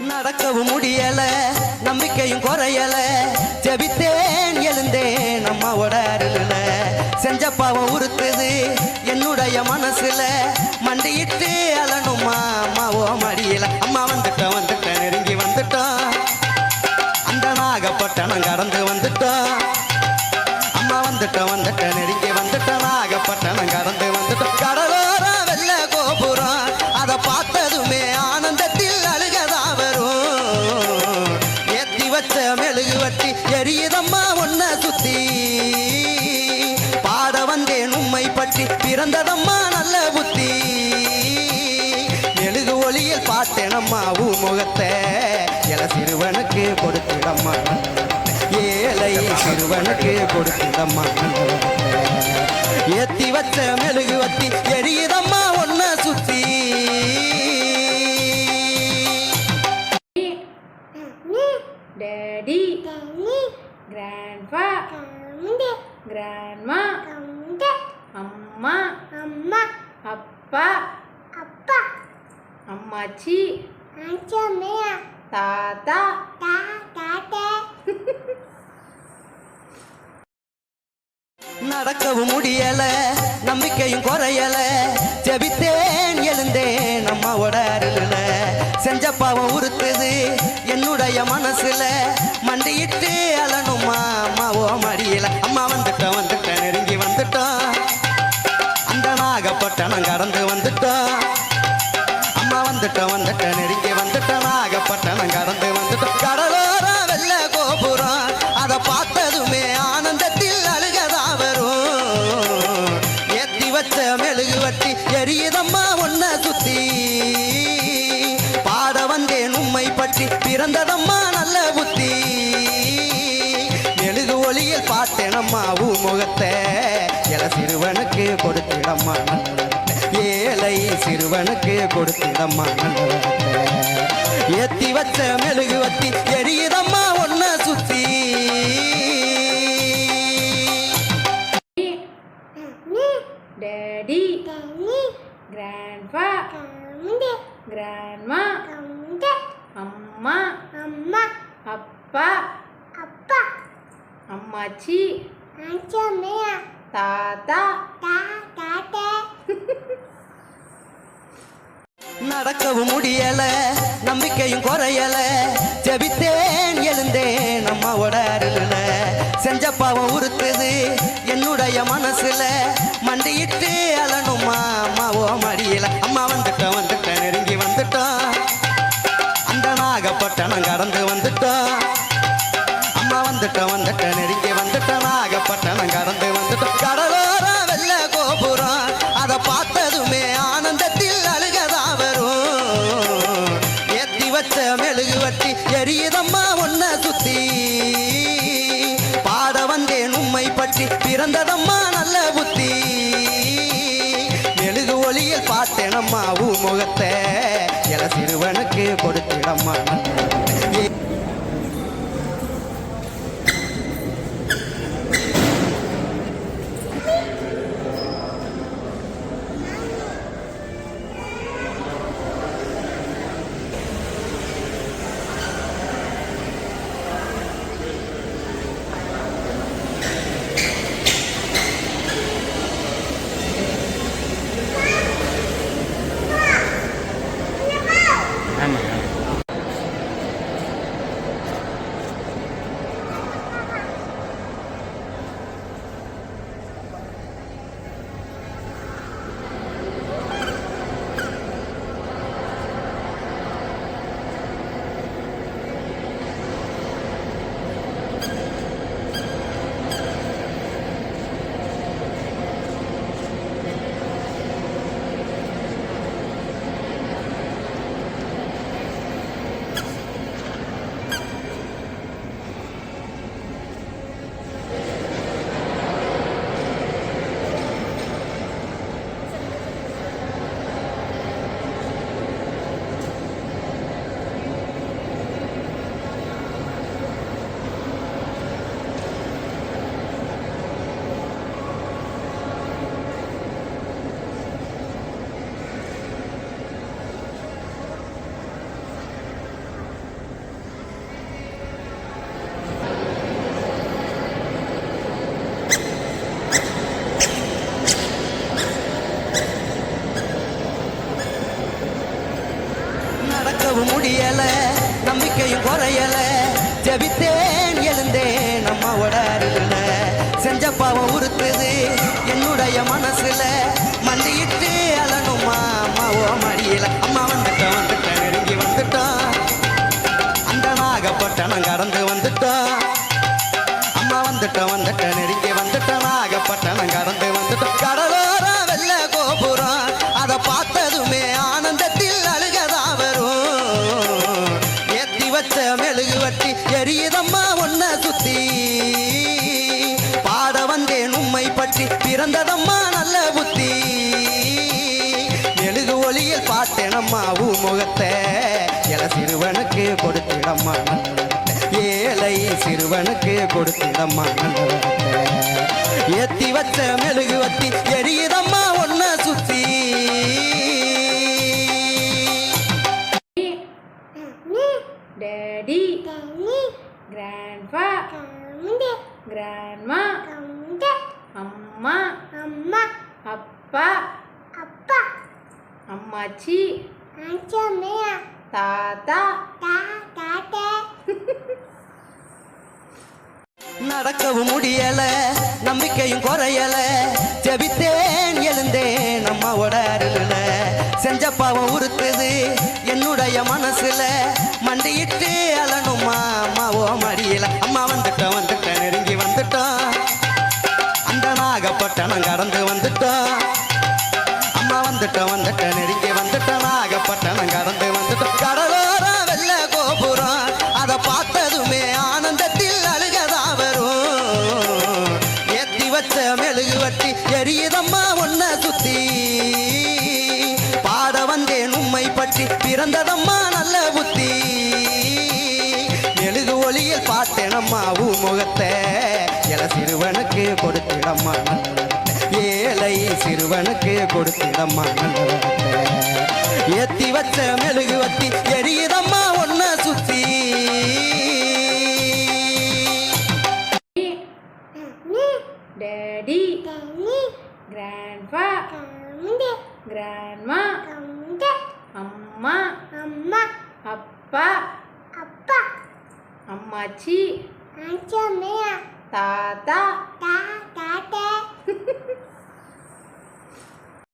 நடக்கவும் முடியல நம்பிக்கையும் குறையல. ஜெபித்தேன் எழுந்தேன் அம்மாவோட அருளில. செஞ்ச பாவம் உறுத்துது என்னுடைய மனசுல. மண்டியிட்டு அலனுமா அம்மாவோ மடியில. அம்மா வந்துட்டோம் வந்துட்டேன் நெருங்கி வந்துட்டோம். அந்த நாகப்பட்டனங்க பெரியதம்மா ஒன்ன சுத்தி. பாட வந்தேன் உம்மை பற்றி பிறந்ததம்மா நல்ல புத்தி. எழுது ஒளியில் பார்த்தேனம்மா ஊ முகத்தை. எல சிறுவனுக்கு கொடுத்திடம்மா. ஏழை சிறுவனுக்கு கொடுத்திடம்மா. ஏத்தி வச்ச மெழுகு வத்தி எரியுதம்மா ஒன்ன சுத்தி. அம்மாச்சி தாத்தா. நடக்கவும் முடியல நம்பிக்கையும் குறையல. ஜெபித்தேன் எழுந்தேன் அம்மாவோட அருளில. செஞ்ச பாவம் உறுத்துது என்னுடைய மனசுல. மண்டியிட்டு அலனுமா அம்மாவோ மடியில. அம்மா வந்துட்டோம் வந்துட்டேன் நெருங்கி வந்துட்டோம். அந்த நாகப்பட்டணம் கடந்து வந்துட்டோம். வந்துட்ட வந்துட்டோம் வந்துட்டேன் நெருங்கி வந்துட்டோம். நாகப்பட்டனம் கடந்து வந்துட்டோம். கடலோர வெள்ள கோபுரம் அதை பார்த்ததுமே ஆனந்தத்தில் அழுகதா வரும் ஏத்தி வச்ச மெழுகு வட்டி எரியதம்மா ஒன்ன சுத்தி. பாட வந்தேன் உம்மை பற்றி பிறந்ததம்மா நல்ல புத்தி. மெழுகு ஒளியில் பார்த்தேனம்மா ஊ முகத்தை. எல சிறுவனுக்கு கொடுத்திடம்மா ஏழை சிறுவனுக்கு கொடுத்திடம்மா ஏத்தி வச்ச மெழுகு வத்தி எரியுதம்மா ஒன்ன சுத்தி. Daddy, Grandpa, Grandma, அம்மா அப்பா அம்மாச்சி தாத்தா நடக்கவும் முடியல நம்பிக்கையும் குறையல. ஜெபித்தேன் எழுந்தேன் அம்மாவோட அருளில. செஞ்ச பாவம் உறுத்துது என்னுடைய மனசுல. மண்டியிட்டு அலனுமா அம்மாவோ மடியில. அம்மா வந்துட்டோம் வந்துட்டேன் நெருங்கி வந்துட்டோம். அந்த நாகப்பட்டணம் கடந்து எரியதம்மா ஒன்ன சுத்தி. பாட வந்தேன் உம்மை பற்றி பிறந்ததம்மா நல்ல புத்தி. மெழுகு ஒளியில் பார்த்தேனம்மா ஊ முகத்தை. எல சிறுவனுக்கு கொடுத்திடம்மா. முடியல நம்பிக்கையும் குறையல. ஜபித்தேன் எழுந்தேன் அம்மாவோட அருகில செஞ்ச பாவம் உறுத்துது என்னுடைய மனசுல. மண்டியிட்டு அலனுமா அம்மாவோ மடியில அம்மா வந்துட்ட வந்துட்டேன் பிறந்ததம்மா நல்ல புத்தி. மெழுகு ஒளியில் பார்த்தேனம்மா ஊ முகத்தை. எல சிறுவனுக்கு கொடுத்திடம்மா ஏழை சிறுவனுக்கு கொடுத்திடம்மா ஏத்தி வச்ச மெழுகு வத்தி எரியுதம்மா அப்பா. அம்மாச்சி. தாத்தா. நடக்கவும் முடியல நம்பிக்கையும் குறையல. ஜெபித்தேன் எழுந்தேன் அம்மாவோட அருகில செஞ்ச பாவம் உறுத்துது என்னுடைய மனசுல. மண்டியிட்டு அலனுமா அம்மாவோ மடியில. அம்மா வந்துட்டோம் வந்துட்டேன் நெருங்கி வந்துட்டோம். அந்த நாகப்பட்டணம் கடந்து வந்துட்டோம். வந்துட்ட வந்துட்ட நெருங்கி வந்துட்ட நாகப்பட்டணம் கடந்து வந்துட்ட கடலோர வெள்ள கோபுரம் அதை பார்த்ததுமே ஆனந்தத்தில் அழுகதா வரும். ஏத்தி வச்ச மெழுகு வட்டி எரியுதம்மா ஒன்ன சுத்தி. பாட வந்தேன் உண்மை பற்றி பிறந்ததம்மா நல்ல புத்தி. மெழுகு ஒளியில் பார்த்தேனம்மா ஊ முகத்தை. எல சிறுவனுக்கு கொடுத்திடம்மா. நல்ல சிறுவனுக்கு வார்த்தை. ஏத்தி வச்ச மெழுகு வத்தி எரியுதம்மா ஒன்ன சுத்தி. டேடி கிராண்ட்பா கிராண்ட்மா அம்மா அப்பா அம்மாச்சி தாத்தா